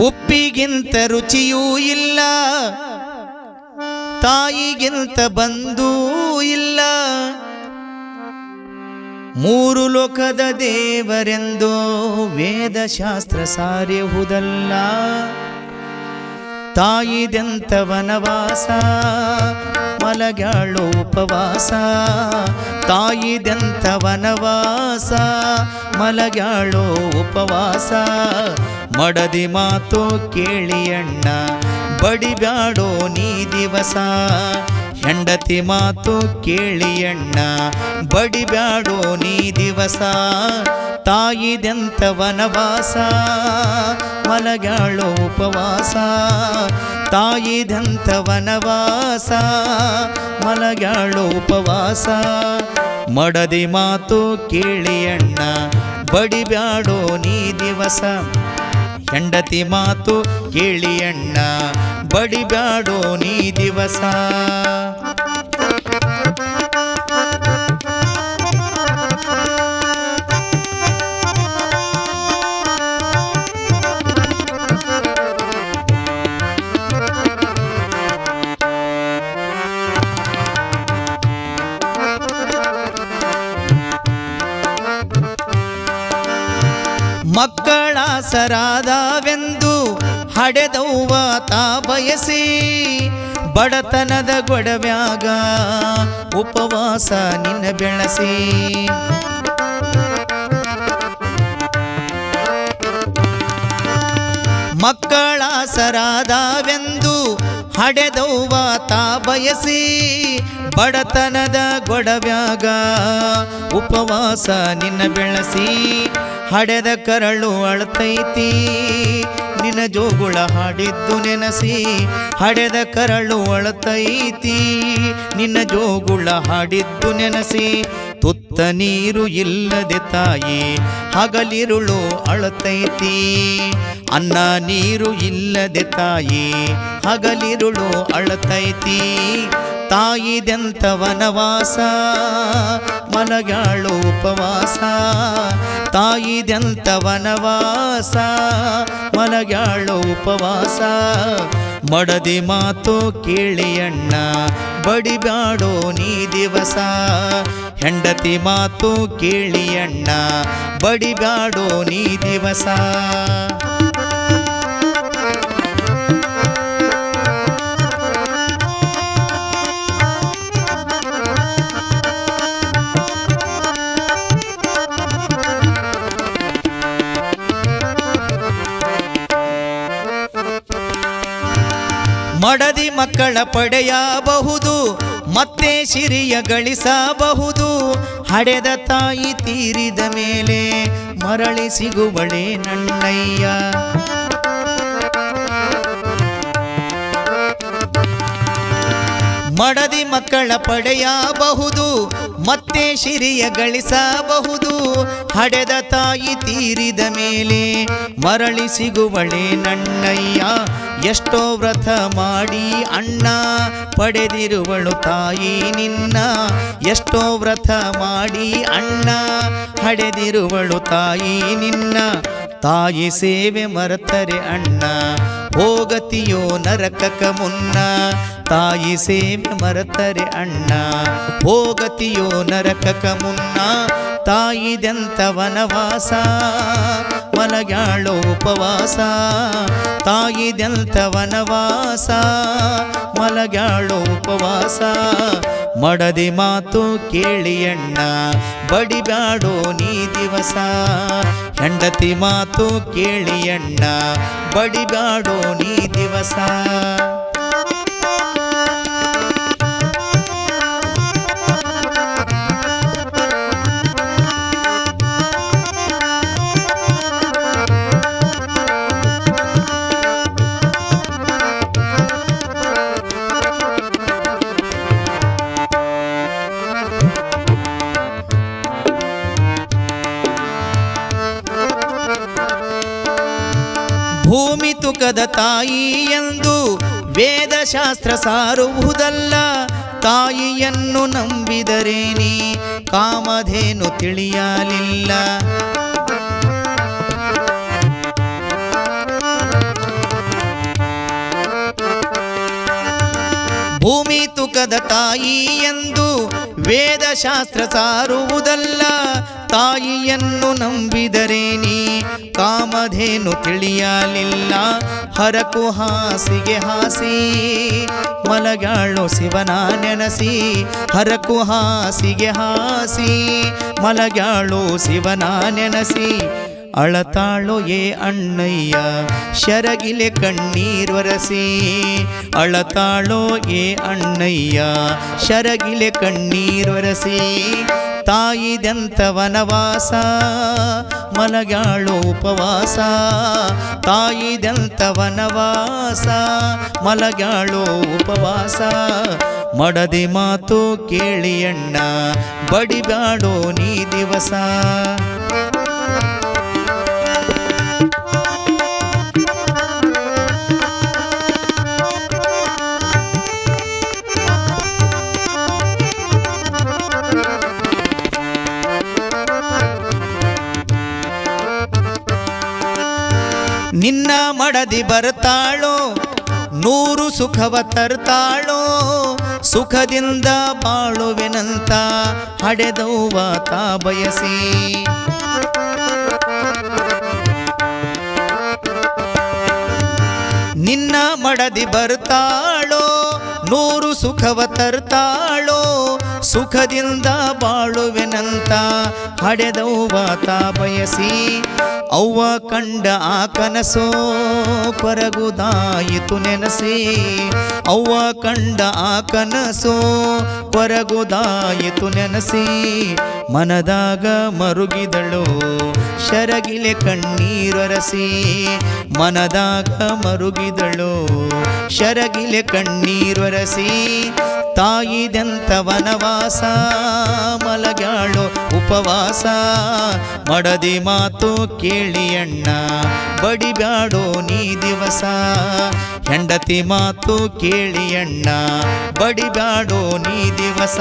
ಉಪ್ಪಿಗಿಂತ ರುಚಿಯೂ ಇಲ್ಲ ತಾಯಿಗಿಂತ ಬಂದೂ ಇಲ್ಲ. ಮೂರು ಲೋಕದ ದೇವರೆಂದೋ ವೇದಶಾಸ್ತ್ರ ಸಾರಿಹುದಲ್ಲ. ತಾಯಿದೆಂತ ವನವಾಸ ಮಲಗ್ಯಾಳು ಉಪವಾಸ ವನವಾಸ ಮಲಗ್ಯಾಳು ಮಡದಿ ಮಾತು ಕೇಳಿ ಅಣ್ಣ ಬಡಿಬ್ಯಾಡೋ ನೀ ದಿವಸ. ಹೆಂಡತಿ ಮಾತು ಕೇಳಿ ಅಣ್ಣ ಬಡಿಬ್ಯಾಡೋ ನೀ ದಿವಸ ತಾಯಿದೆಂತ ವನವಾಸ ಉಪವಾಸ ತಾಯಿದೆಂತ ವನವಾಸ ಮಲಗ್ಯಾಳೋ ಉಪವಾಸ. ಮಡದಿ ಮಾತು ಕೇಳಿ ಅಣ್ಣ ಬಡಿಬ್ಯಾಡೋ ನೀ ದಿವಸ. ಹೆಂಡತಿ ಮಾತು ಕೇಳಿ ಅಣ್ಣ ಬಡಿಬ್ಯಾಡೋ ನೀ ದಿವಸ? ಮಕ್ಕಳ ಸರಾದವೆಂದು ಹಡೆದವ್ವ ತಾ ಬಯಸಿ, ಬಡತನದ ಗೊಡವ್ಯಾಗ ಉಪವಾಸ ನಿನ್ನ ಬೆಳಸಿ. ಮಕ್ಕಳ ಸರಾದವೆಂದು ಹಡೆದವ್ವ ತಾ ಬಯಸಿ, ಬಡತನದ ಗೊಡವ್ಯಾಗ ಉಪವಾಸ ನಿನ್ನ ಬೆಳಸಿ. ಹಡೆದ ಕರಳು ಅಳ್ತೈತಿ ನಿನ್ನ ಜೋಗುಳ ಹಾಡಿದ್ದು ನೆನಸಿ, ಹಡೆದ ಕರಳು ಅಳತೈತಿ. ನಿನ್ನ ಜೋಗುಳ ಹಾಡಿದ್ದು ನೆನಸಿ, ತುತ್ತ ನೀರು ಇಲ್ಲದೆ ತಾಯಿ, ಹಗಲಿರುಳು ಅಳತೈತಿ. ಅನ್ನ ನೀರು ಇಲ್ಲದೆ ತಾಯಿ, ಹಗಲಿರುಳು ಅಳತೈತಿ. ತಾಯಿದೆಂತ ವನವಾಸ ಉಪವಾಸ. ತಾಯಿದೆಂತ ವನವಾಸ ಮಲಗ್ಯಾಳು ಉಪವಾಸ. ಮಡದಿ ಮಾತು ಕೇಳಿ ಅಣ್ಣ ಬಡಿಬ್ಯಾಡೋ ನೀ ದಿವಸ. ಹೆಂಡತಿ ಮಾತು ಕೇಳಿ ಅಣ್ಣ ಬಡಿಬ್ಯಾಡೋ ನೀ ದಿವಸ. ಮಕ್ಕಳ ಪಡೆಯಬಹುದು ಮತ್ತೆ ಸಿರಿಯ ಗಳಿಸಬಹುದು. ಹಡೆದ ತಾಯಿ ತೀರಿದ ಮೇಲೆ ಮರಳಿ ಸಿಗುವಳೆ ನನ್ನಯ್ಯ. ಮಡದಿ ಮಕ್ಕಳ ಪಡೆಯಬಹುದು, ಮತ್ತೆ ಶಿರಿಯ ಗಳಿಸಬಹುದು. ಹಡೆದ ತಾಯಿ ತೀರಿದ ಮೇಲೆ ಮರಳಿ ಸಿಗುವಳೆ ನನ್ನಯ್ಯ ಎಷ್ಟೋ ವ್ರತ ಮಾಡಿ ಅಣ್ಣ, ಪಡೆದಿರುವಳು ತಾಯಿ ನಿನ್ನ. ಎಷ್ಟೋ ವ್ರತ ಮಾಡಿ ಅಣ್ಣ, ಹಡೆದಿರುವಳು ತಾಯಿ ನಿನ್ನ. ತಾಯಿ ಸೇವೆ ಮರೆತರೆ ಅಣ್ಣ, ಹೋಗತಿಯೋ ನರಕಕ ಮುನ್ನ. ತಾಯಿ ಸೇವೆ ಮರೆತರೆ ಅಣ್ಣ, ಹೋಗತಿಯೋ ನರಕಕ ಮುನ್ನ. ತಾಯಿದೆಂತ ವನವಾಸ ಮಲಗ್ಯಾಳೋ ಉಪವಾಸ ತಾಯಿದೆಂತ ವನವಾಸ ಮಲಗ್ಯಾಳೋ ಉಪವಾಸ. ಮಡದಿ ಮಾತು ಕೇಳಿ ಅಣ್ಣ ಬಡಿಬ್ಯಾಡೋ ನೀ ದಿವಸ. ಹೆಂಡತಿ ಮಾತು ಕೇಳಿ ಅಣ್ಣ ಬಡಿಬ್ಯಾಡೋ ನೀ ದಿವಸ. ಭೂಮಿ ತುಕದ ತಾಯಿ ಎಂದು ವೇದಶಾಸ್ತ್ರ ಸಾರುವುದಲ್ಲ. ತಾಯಿಯನ್ನು ನಂಬಿದರೆ ನೀ ಕಾಮಧೇನು ತಿಳಿಯಲಿಲ್ಲ. ಭೂಮಿ ತುಕದ ತಾಯಿ ಎಂದು ವೇದಶಾಸ್ತ್ರ ಸಾರುವುದಲ್ಲ ತಾಯಿಯನ್ನು ನಂಬಿದರೆ ನೀ ಕಾಮಧೇನು ತಿಳಿಯಲಿಲ್ಲ. ಹರಕು ಹಾಸಿಗೆ ಹಾಸಿ, ಮಲಗಾಳು ಶಿವನ ನೆನಸಿ. ಹರಕು ಹಾಸಿಗೆ ಹಾಸಿ, ಮಲಗಾಳು ಶಿವನ ನೆನಸಿ. ಅಳತಾಳೋ ಏ ಅಣ್ಣಯ್ಯ, ಶರಗಿಲೆ ಕಣ್ಣೀರ್ವರಸಿ ಅಳತಾಳೋ ಏ ಅಣ್ಣಯ್ಯ, ಶರಗಿಲೆ ಕಣ್ಣೀರ್ವರಸಿ ತಾಯಿದೆಂತ ವನವಾಸ ಮಲಗಾಳೋ ಉಪವಾಸ. ತಾಯಿದೆಂತ ವನವಾಸ ಮಲಗಾಳೋ ಉಪವಾಸ. ಮಡದಿ ಮಾತು ಕೇಳಿಯಣ್ಣ ಬಡಿಬ್ಯಾಡೋ ನೀ ದಿವಸ. ನಿನ್ನ ಮಡದಿ ಬರ್ತಾಳೋ, ನೂರು ಸುಖವ ತರ್ತಾಳೋ, ಸುಖದಿಂದ ಬಾಳುವೆನಂತ ಹಡೆದವ್ವ ತಾ ಬಯಸಿ. ನಿನ್ನ ಮಡದಿ ಬರ್ತಾಳೋ, ನೂರು ಸುಖವ ತರ್ತಾಳೋ ಸುಖದಿಂದ ಬಾಳುವೆನಂತ ಹಡೆದವ್ವ ತಾ ಬಯಸಿ, ಅವ್ವ ಕಂಡ ಆ ಕನಸೋ ಕೊರಗುದಾಯಿತು ನೆನಸಿ, ಅವ್ವ ಕಂಡ ಆ ಕನಸೋ ಕೊರಗುದಾಯಿತು ನೆನಸಿ, ಮನದಾಗ ಮರುಗಿದಳು ಶರಗಿಲೆ ಕಣ್ಣೀರೊರಸಿ ಮನದಾಗ ಮರುಗಿದಳು ಶರಗಿಲೆ ಕಣ್ಣೀರೊರಸಿ ತಾಯಿದೆಂತ ವನವಾಸ ಮಲಗಾಳು ಉಪವಾಸ. ಮಡದಿ ಮಾತು ಕೇಳಿಯಣ್ಣ ಬಡಿಬ್ಯಾಡೋ ನೀ ದಿವಸ. ಹೆಂಡತಿ ಮಾತು ಕೇಳಿಯಣ್ಣ ಬಡಿಬ್ಯಾಡೋ ನೀ ದಿವಸ.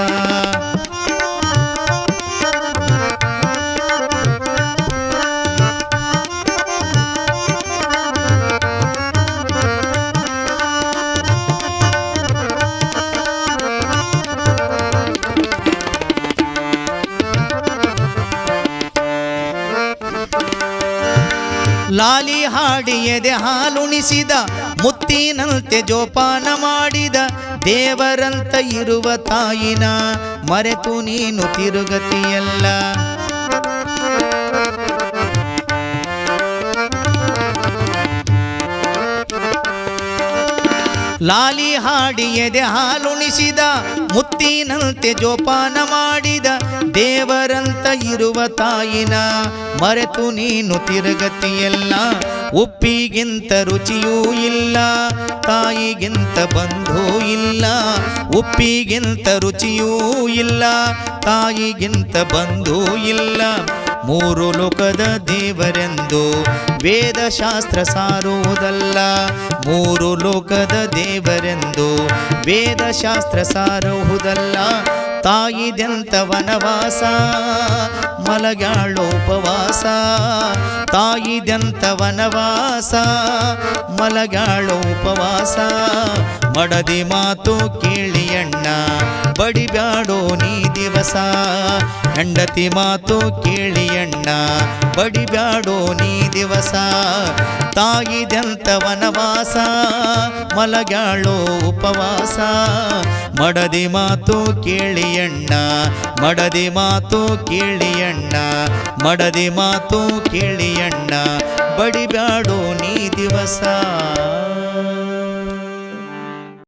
ಲಾಲಿ ಹಾಡಿ ಎದೆ ಹಾಲುಣಿಸಿದ, ಮುತ್ತಿನಂತೆ ಜೋಪಾನ ಮಾಡಿದ, ದೇವರಂತ ಇರುವ ತಾಯಿನ ಮರೆತು ನೀನು ತಿರುಗತಿಯಲ್ಲ. ಲಾಲಿ ಹಾಡಿ ಎದೆ ಹಾಲುಣಿಸಿದ, ಮುತ್ತಿನಂತೆ ಜೋಪಾನ ಮಾಡಿದ ಇರುವ ತಾಯಿನ ಮರೆತು ನೀನು ತಿರುಗತಿಯಲ್ಲ. ಉಪ್ಪಿಗಿಂತ ರುಚಿಯೂ ಇಲ್ಲ, ತಾಯಿಗಿಂತ ಬಂಧೂ ಇಲ್ಲ. ಉಪ್ಪಿಗಿಂತ ರುಚಿಯೂ ಇಲ್ಲ, ತಾಯಿಗಿಂತ ಬಂಧೂ ಇಲ್ಲ. ಮೂರು ಲೋಕದ ದೇವರೆಂದು ವೇದಶಾಸ್ತ್ರ ಸಾರುವುದಲ್ಲ. ಮೂರು ಲೋಕದ ದೇವರೆಂದು ವೇದಶಾಸ್ತ್ರ ಸಾರುವುದಲ್ಲ. ತಾಯಿದೆಂತ ವನವಾಸ ಮಲಗಾಳೋಪವಾಸ ತಾಯಿದೆಂತ ವನವಾಸ ಮಲಗಾಳೋಪವಾಸ ಮಡದಿ ಮಾತು ಕೇಳಿಯಣ್ಣ ಬಡಿಬ್ಯಾಡೋ ನೀ ದಿವಸ. ಹೆಂಡತಿ ಮಾತು ಕೇಳಿಯಣ್ಣ ಬಡಿಬ್ಯಾಡೋ ನೀ ದಿವಸ. ತಾಯಿದೆಂತ ವನವಾಸ ಮಲಗಾಳೋ ಉಪವಾಸ ಮಡದಿ ಮಾತು ಕೇಳಿಯಣ್ಣ ಮಡದಿ ಮಾತು ಕೇಳಿಯಣ್ಣ ಮಡದಿ ಮಾತು ಕೇಳಿಯಣ್ಣ ಬಡಿಬ್ಯಾಡೋ ನೀ ದಿವಸ.